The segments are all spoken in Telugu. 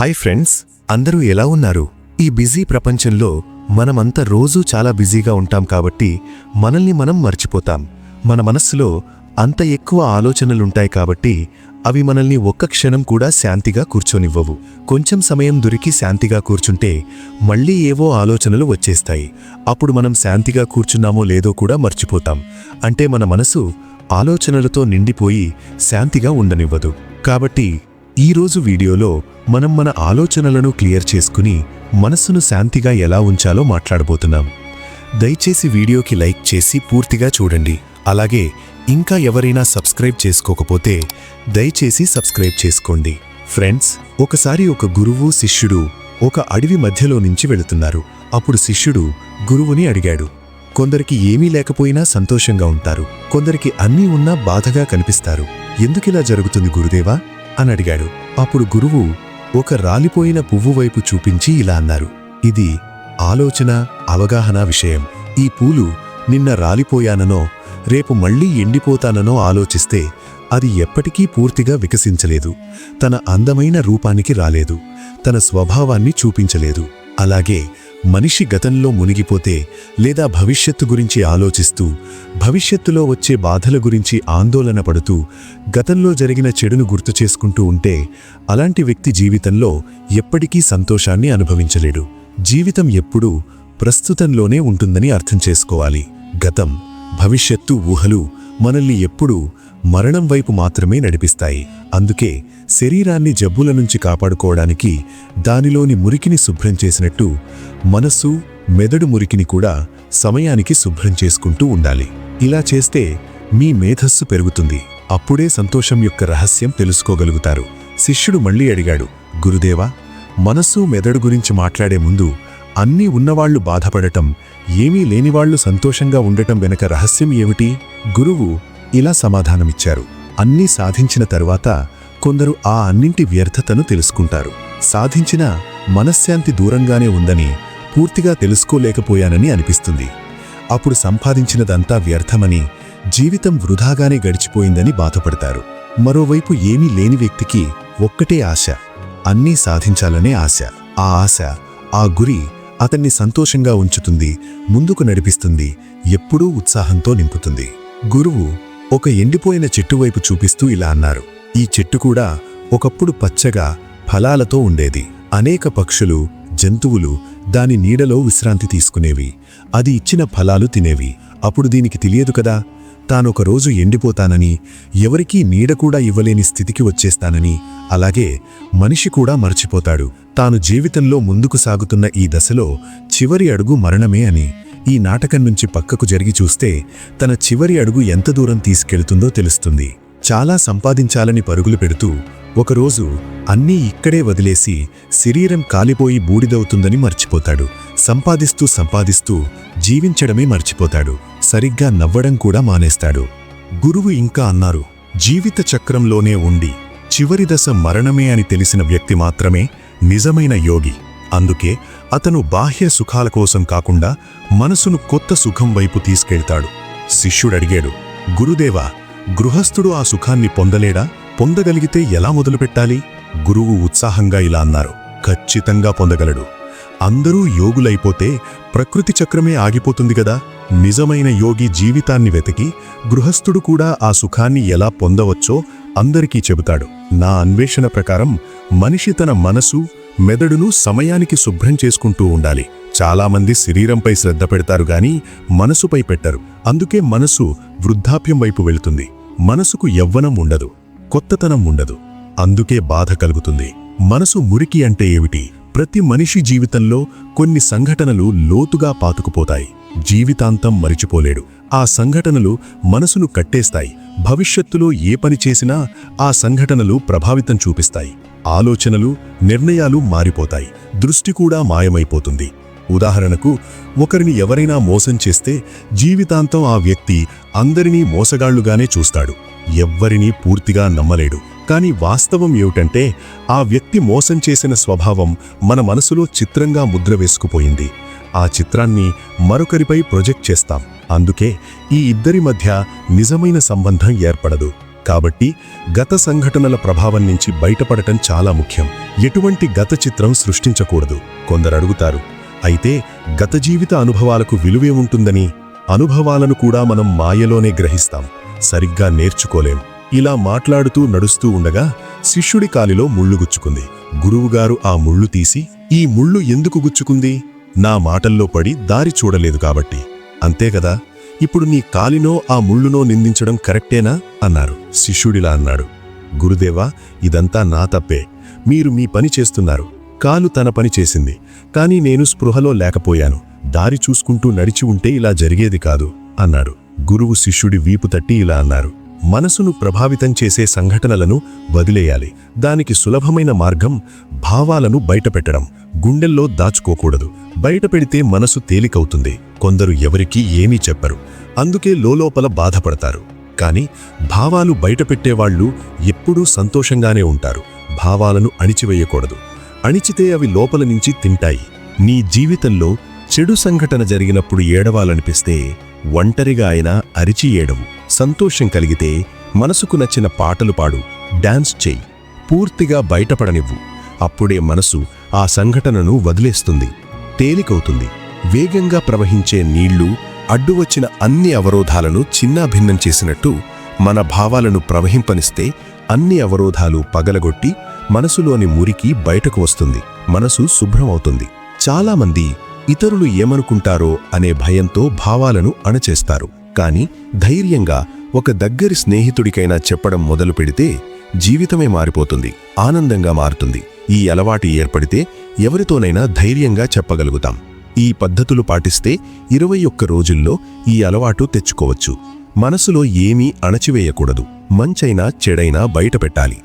హాయ్ ఫ్రెండ్స్ అందరూ ఎలా ఉన్నారు? ఈ బిజీ ప్రపంచంలో మనమంతా రోజూ చాలా బిజీగా ఉంటాం కాబట్టి మనల్ని మనం మర్చిపోతాం. మన మనస్సులో అంత ఎక్కువ ఆలోచనలుంటాయి కాబట్టి అవి మనల్ని ఒక్క క్షణం కూడా శాంతిగా కూర్చోనివ్వవు. కొంచెం సమయం దొరికి శాంతిగా కూర్చుంటే మళ్ళీ ఏవో ఆలోచనలు వచ్చేస్తాయి. అప్పుడు మనం శాంతిగా కూర్చున్నామో లేదో కూడా మర్చిపోతాం. అంటే మన మనసు ఆలోచనలతో నిండిపోయి శాంతిగా ఉండనివ్వదు. కాబట్టి ఈరోజు వీడియోలో మనం మన ఆలోచనలను క్లియర్ చేసుకుని మనస్సును శాంతిగా ఎలా ఉంచాలో మాట్లాడబోతున్నాం. దయచేసి వీడియోకి లైక్ చేసి పూర్తిగా చూడండి. అలాగే ఇంకా ఎవరైనా సబ్స్క్రైబ్ చేసుకోకపోతే దయచేసి సబ్స్క్రైబ్ చేసుకోండి. ఫ్రెండ్స్ ఒకసారి ఒక గురువు శిష్యుడు ఒక అడవి మధ్యలో నుంచి వెళుతున్నారు. అప్పుడు శిష్యుడు గురువుని అడిగాడు. కొందరికి ఏమీ లేకపోయినా సంతోషంగా ఉంటారు. కొందరికి అన్నీ ఉన్నా బాధగా కనిపిస్తారు. ఎందుకిలా జరుగుతుంది గురుదేవా? అని అడిగాడు. అప్పుడు గురువు ఒక రాలిపోయిన పువ్వు వైపు చూపించి ఇలా అన్నారు. ఇది ఆలోచన అవగాహన విషయం. ఈ పూలు నిన్న రాలిపోయాననో రేపు మళ్ళీ ఎండిపోతాననో ఆలోచిస్తే అది ఎప్పటికీ పూర్తిగా వికసించలేదు. తన అందమైన రూపానికి రాలేదు. తన స్వభావాన్ని చూపించలేదు. అలాగే మనిషి గతంలో మునిగిపోతే లేదా భవిష్యత్తు గురించి ఆలోచిస్తూ భవిష్యత్తులో వచ్చే బాధల గురించి ఆందోళన పడుతూ గతంలో జరిగిన చెడును గుర్తు చేసుకుంటూ ఉంటే అలాంటి వ్యక్తి జీవితంలో ఎప్పటికీ సంతోషాన్ని అనుభవించలేడు. జీవితం ఎప్పుడూ ప్రస్తుతంలోనే ఉంటుందని అర్థం చేసుకోవాలి. గతం భవిష్యత్తు ఊహలు మనల్ని ఎప్పుడూ మరణం వైపు మాత్రమే నడిపిస్తాయి. అందుకే శరీరాన్ని జబ్బుల నుంచి కాపాడుకోవడానికి దానిలోని మురికిని శుభ్రం చేసినట్టు మనస్సు మెదడు మురికిని కూడా సమయానికి శుభ్రం చేసుకుంటూ ఉండాలి. ఇలా చేస్తే మీ మేధస్సు పెరుగుతుంది. అప్పుడే సంతోషం యొక్క రహస్యం తెలుసుకోగలుగుతారు. శిష్యుడు మళ్ళీ అడిగాడు గురుదేవా మనస్సు మెదడు గురించి మాట్లాడే ముందు అన్నీ ఉన్నవాళ్ళు బాధపడటం ఏమీ లేనివాళ్ళు సంతోషంగా ఉండటం వెనక రహస్యం ఏమిటి? గురువు ఇలా సమాధానమిచ్చారు. అన్నీ సాధించిన తరువాత కొందరు ఆ అన్నింటి వ్యర్థతను తెలుసుకుంటారు. సాధించిన మనశ్శాంతి దూరంగానే ఉందని పూర్తిగా తెలుసుకోలేకపోయానని అనిపిస్తుంది. అప్పుడు సంపాదించినదంతా వ్యర్థమని జీవితం వృధాగానే గడిచిపోయిందని బాధపడతారు. మరోవైపు ఏమీ లేని వ్యక్తికి ఒక్కటే ఆశ అన్నీ సాధించాలనే ఆశ. ఆ ఆశ ఆ గురి అతన్ని సంతోషంగా ఉంచుతుంది ముందుకు నడిపిస్తుంది ఎప్పుడూ ఉత్సాహంతో నింపుతుంది. గురువు ఒక ఎండిపోయిన చెట్టు వైపు చూపిస్తూ ఇలా అన్నారు. ఈ చెట్టు కూడా ఒకప్పుడు పచ్చగా ఫలాలతో ఉండేది. అనేక పక్షులు జంతువులు దాని నీడలో విశ్రాంతి తీసుకునేవి. అది ఇచ్చిన ఫలాలు తినేవి. అప్పుడు దీనికి తెలియదు కదా తానొకరోజు ఎండిపోతానని ఎవరికీ నీడ కూడా ఇవ్వలేని స్థితికి వచ్చేస్తానని. అలాగే మనిషి కూడా మర్చిపోతాడు. తాను జీవితంలో ముందుకు సాగుతున్న ఈ దశలో చివరి అడుగు మరణమే అని. ఈ నాటకం నుంచి పక్కకు జరిగి చూస్తే తన చివరి అడుగు ఎంత దూరం తీసుకెళ్తుందో తెలుస్తుంది. చాలా సంపాదించాలని పరుగులు పెడుతూ ఒకరోజు అన్నీ ఇక్కడే వదిలేసి శరీరం కాలిపోయి బూడిదవుతుందని మర్చిపోతాడు. సంపాదిస్తూ సంపాదిస్తూ జీవించడమే మర్చిపోతాడు. సరిగ్గా నవ్వడం కూడా మానేస్తాడు. గురువు ఇంకా అన్నారు జీవిత చక్రంలోనే ఉండి చివరి దశ మరణమే అని తెలిసిన వ్యక్తి మాత్రమే నిజమైన యోగి. అందుకే అతను బాహ్య సుఖాల కోసం కాకుండా మనసును కొత్త సుఖం వైపు తీసుకెళ్తాడు. శిష్యుడడిగాడు గురుదేవా గృహస్థుడు ఆ సుఖాన్ని పొందలేడా? పొందగలిగితే ఎలా మొదలుపెట్టాలి? గురువు ఉత్సాహంగా ఇలా అన్నారు. ఖచ్చితంగా పొందగలడు. అందరూ యోగులైపోతే ప్రకృతి చక్రమే ఆగిపోతుంది గదా నిజమైన యోగి జీవితాన్ని వెతికి గృహస్థుడు కూడా ఆ సుఖాన్ని ఎలా పొందవచ్చో అందరికీ చెబుతాడు. నా అన్వేషణ ప్రకారం మనిషి తన మనసు మెదడును సమయానికి శుభ్రం చేసుకుంటూ ఉండాలి. చాలామంది శరీరంపై శ్రద్ధ పెడతారు గాని మనసుపై పెట్టరు. అందుకే మనసు వృద్ధాప్యం వైపు వెళుతుంది. మనసుకు యవ్వనం ఉండదు. కొత్తతనం ఉండదు. అందుకే బాధ కలుగుతుంది. మనసు మురికి అంటే ఏమిటి? ప్రతి మనిషి జీవితంలో కొన్ని సంఘటనలు లోతుగా పాతుకుపోతాయి. జీవితాంతం మరిచిపోలేడు. ఆ సంఘటనలు మనసును కట్టేస్తాయి. భవిష్యత్తులో ఏ పని చేసినా ఆ సంఘటనలు ప్రభావితం చూపిస్తాయి. ఆలోచనలు నిర్ణయాలు మారిపోతాయి. దృష్టి కూడా మాయమైపోతుంది. ఉదాహరణకు ఒకరిని ఎవరైనా మోసం చేస్తే జీవితాంతం ఆ వ్యక్తి అందరినీ మోసగాళ్ళుగానే చూస్తాడు. ఎవ్వరినీ పూర్తిగా నమ్మలేడు. కాని వాస్తవం ఏమిటంటే ఆ వ్యక్తి మోసం చేసిన స్వభావం మన మనసులో చిత్రంగా ముద్ర వేసుకుపోయింది. ఆ చిత్రాన్ని మరొకరిపై ప్రొజెక్ట్ చేస్తాం. అందుకే ఈ ఇద్దరి మధ్య నిజమైన సంబంధం ఏర్పడదు. కాబట్టి గత సంఘటనల ప్రభావం నుంచి బయటపడటం చాలా ముఖ్యం. ఎటువంటి గత చిత్రం సృష్టించకూడదు. కొందరు అడుగుతారు అయితే గత జీవిత అనుభవాలకు విలువే ఉంటుందని అనుభవాలను కూడా మనం మాయలోనే గ్రహిస్తాం. సరిగ్గా నేర్చుకోలేం. ఇలా మాట్లాడుతూ నడుస్తూ ఉండగా శిష్యుడి కాలిలో ముళ్ళు గుచ్చుకుంది. గురువుగారు ఆ ముళ్ళు తీసి ఈ ముళ్ళు ఎందుకు గుచ్చుకుంది? నా మాటల్లో పడి దారి చూడలేదు కాబట్టి. అంతేగదా ఇప్పుడు నీ కాలినో ఆ ముళ్ళునో నిందించడం కరెక్టేనా? అన్నారు. శిష్యుడిలా అన్నాడు. గురుదేవా ఇదంతా నా తప్పే. మీరు మీ పని చేస్తున్నారు. కాలు తన పని చేసింది. కానీ నేను స్పృహలో లేకపోయాను. దారి చూసుకుంటూ నడిచి ఉంటే ఇలా జరిగేది కాదు అన్నాడు. గురువు శిష్యుడి వీపు తట్టి ఇలా అన్నారు. మనసును ప్రభావితం చేసే సంఘటనలను వదిలేయాలి. దానికి సులభమైన మార్గం భావాలను బయటపెట్టడం. గుండెల్లో దాచుకోకూడదు. బయటపెడితే మనసు తేలికవుతుంది. కొందరు ఎవరికీ ఏమీ చెప్పరు. అందుకే లోలోపల బాధపడతారు. కాని భావాలు బయటపెట్టేవాళ్ళు ఎప్పుడూ సంతోషంగానే ఉంటారు. భావాలను అణిచివేయకూడదు. అణిచితే అవి లోపల నుంచి తింటాయి. నీ జీవితంలో చెడు సంఘటన జరిగినప్పుడు ఏడవాలనిపిస్తే ఒంటరిగా అయినా అరిచి ఏడవు. సంతోషం కలిగితే మనసుకు నచ్చిన పాటలు పాడు. డాన్స్ చేయి పూర్తిగా బయటపడనివ్వు. అప్పుడే మనసు ఆ సంఘటనను వదిలేస్తుంది. తేలికవుతుంది. వేగంగా ప్రవహించే నీళ్ళు అడ్డువచ్చిన అన్ని అవరోధాలను చిన్నాభిన్నం చేసినట్టు మన భావాలను ప్రవహింపనిస్తే అన్ని అవరోధాలు పగలగొట్టి మనసులోని మురికి బయటకు వస్తుంది. మనసు శుభ్రమవుతుంది. చాలామంది ఇతరులు ఏమనుకుంటారో అనే భయంతో భావాలను అణచేస్తారు. కాని ధైర్యంగా ఒక దగ్గరి స్నేహితుడికైనా చెప్పడం మొదలు పెడితే జీవితమే మారిపోతుంది. ఆనందంగా మారుతుంది. ఈ అలవాటు ఏర్పడితే ఎవరితోనైనా ధైర్యంగా చెప్పగలుగుతాం. ఈ పద్ధతులు పాటిస్తే ఇరవై ఒక్క రోజుల్లో ఈ అలవాటు తెచ్చుకోవచ్చు. మనసులో ఏమీ అణచివేయకూడదు. మంచైనా చెడైనా బయటపెట్టాలి.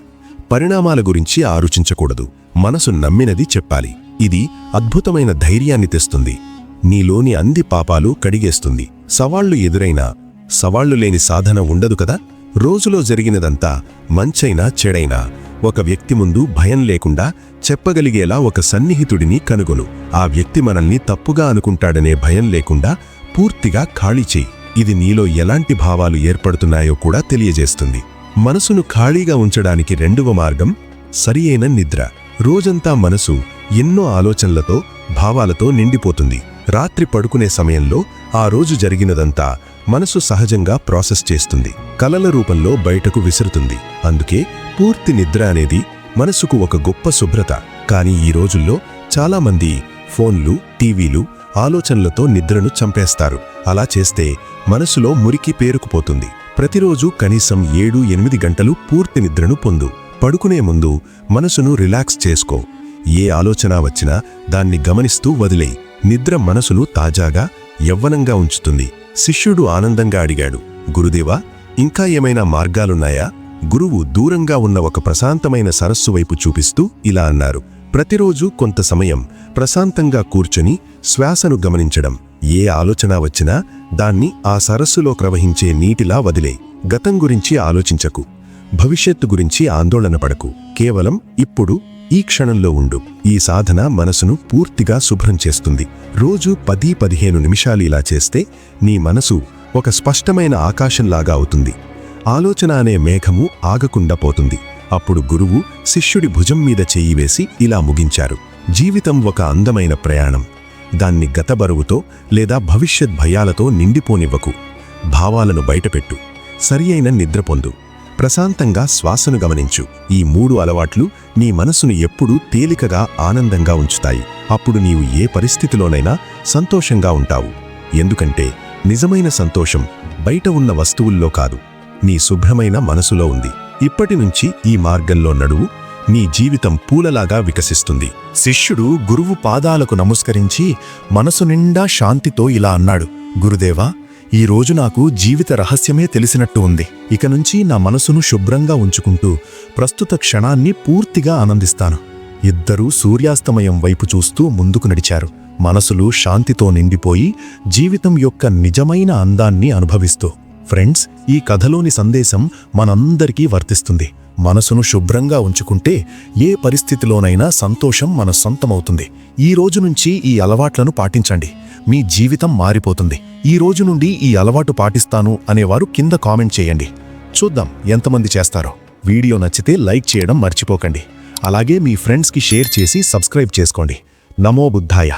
పరిణామాల గురించి ఆలోచించకూడదు. మనసు నమ్మినది చెప్పాలి. ఇది అద్భుతమైన ధైర్యాన్ని తెస్తుంది. నీలోని అంది పాపాలు కడిగేస్తుంది. సవాళ్ళు ఎదురైనా సవాళ్ళు లేని సాధన ఉండదు కదా? రోజులో జరిగినదంతా మంచైనా చెడైనా. ఒక వ్యక్తి ముందు భయం లేకుండా చెప్పగలిగేలా ఒక సన్నిహితుడిని కనుగొను. ఆ వ్యక్తి మనల్ని తప్పుగా అనుకుంటాడనే భయం లేకుండా పూర్తిగా ఖాళీ చేయి. ఇది నీలో ఎలాంటి భావాలు ఏర్పడుతున్నాయో కూడా తెలియజేస్తుంది. మనసును ఖాళీగా ఉంచడానికి రెండవ మార్గం సరియైన నిద్ర. రోజంతా మనసు ఎన్నో ఆలోచనలతో భావాలతో నిండిపోతుంది. రాత్రి పడుకునే సమయంలో ఆ రోజు జరిగినదంతా మనసు సహజంగా ప్రాసెస్ చేస్తుంది. కలల రూపంలో బయటకు విసురుతుంది. అందుకే పూర్తి నిద్ర అనేది మనసుకు ఒక గొప్ప శుభ్రత. కానీ ఈ రోజుల్లో చాలామంది ఫోన్లు టీవీలు ఆలోచనలతో నిద్రను చంపేస్తారు. అలా చేస్తే మనసులో మురికి పేరుకుపోతుంది. ప్రతిరోజు కనీసం ఏడు ఎనిమిది గంటలు పూర్తి నిద్రను పొందు. పడుకునే ముందు మనసును రిలాక్స్ చేసుకో. ఏ ఆలోచన వచ్చినా దాన్ని గమనిస్తూ వదిలేయి నిద్ర మనసును తాజాగా యవ్వనంగా ఉంచుతుంది. శిష్యుడు ఆనందంగా అడిగాడు గురుదేవా ఇంకా ఏమైనా మార్గాలున్నాయా? గురువు దూరంగా ఉన్న ఒక ప్రశాంతమైన సరస్సు వైపు చూపిస్తూ ఇలా అన్నారు. ప్రతిరోజు కొంత సమయం ప్రశాంతంగా కూర్చొని శ్వాసను గమనించడం. ఏ ఆలోచన వచ్చినా దాన్ని ఆ సరస్సులో ప్రవహించే నీటిలా వదిలే. గతం గురించి ఆలోచించకు. భవిష్యత్తు గురించి ఆందోళన పడకు. కేవలం ఇప్పుడు ఈ క్షణంలో ఉండు. ఈ సాధన మనసును పూర్తిగా శుభ్రం చేస్తుంది. రోజు పది పదిహేను నిమిషాలు ఇలా చేస్తే నీ మనసు ఒక స్పష్టమైన ఆకాశంలాగా అవుతుంది. ఆలోచన అనే మేఘము ఆగకుండా పోతుంది. అప్పుడు గురువు శిష్యుడి భుజం మీద చెయ్యి వేసి ఇలా ముగించారు. జీవితం ఒక అందమైన ప్రయాణం. దాన్ని గత బరువుతో లేదా భవిష్యత్ భయాలతో నిండిపోనివ్వకు. భావాలను బయటపెట్టు. సరి అయిన నిద్ర పొందు. ప్రశాంతంగా శ్వాసను గమనించు. ఈ మూడు అలవాట్లు నీ మనసును ఎప్పుడూ తేలికగా ఆనందంగా ఉంచుతాయి. అప్పుడు నీవు ఏ పరిస్థితిలోనైనా సంతోషంగా ఉంటావు. ఎందుకంటే నిజమైన సంతోషం బయట ఉన్న వస్తువుల్లో కాదు. నీ శుభ్రమైన మనసులో ఉంది. ఇప్పటి నుంచి ఈ మార్గంలో నడువు నీ జీవితం పూలలాగా వికసిస్తుంది. శిష్యుడు గురువు పాదాలకు నమస్కరించి మనసు నిండా శాంతితో ఇలా అన్నాడు. గురుదేవా ఈ రోజు నాకు జీవిత రహస్యమే తెలిసినట్టు ఉంది. ఇక నుంచి నా మనసును శుభ్రంగా ఉంచుకుంటూ ప్రస్తుత క్షణాన్ని పూర్తిగా ఆనందిస్తాను. ఇద్దరూ సూర్యాస్తమయం వైపు చూస్తూ ముందుకు నడిచారు. మనసులు శాంతితో నిండిపోయి జీవితం యొక్క నిజమైన అందాన్ని అనుభవిస్తూ. ఫ్రెండ్స్ ఈ కథలోని సందేశం మనందరికీ వర్తిస్తుంది. మనసును శుభ్రంగా ఉంచుకుంటే ఏ పరిస్థితిలోనైనా సంతోషం మన సొంతమవుతుంది. ఈ రోజు నుంచి ఈ అలవాట్లను పాటించండి. మీ జీవితం మారిపోతుంది. ఈ రోజు నుండి ఈ అలవాటు పాటిస్తాను అనేవారు కింద కామెంట్ చేయండి. చూద్దాం ఎంతమంది చేస్తారో. వీడియో నచ్చితే లైక్ చేయడం మర్చిపోకండి. అలాగే మీ ఫ్రెండ్స్కి షేర్ చేసి సబ్స్క్రైబ్ చేసుకోండి. నమో బుద్ధాయ.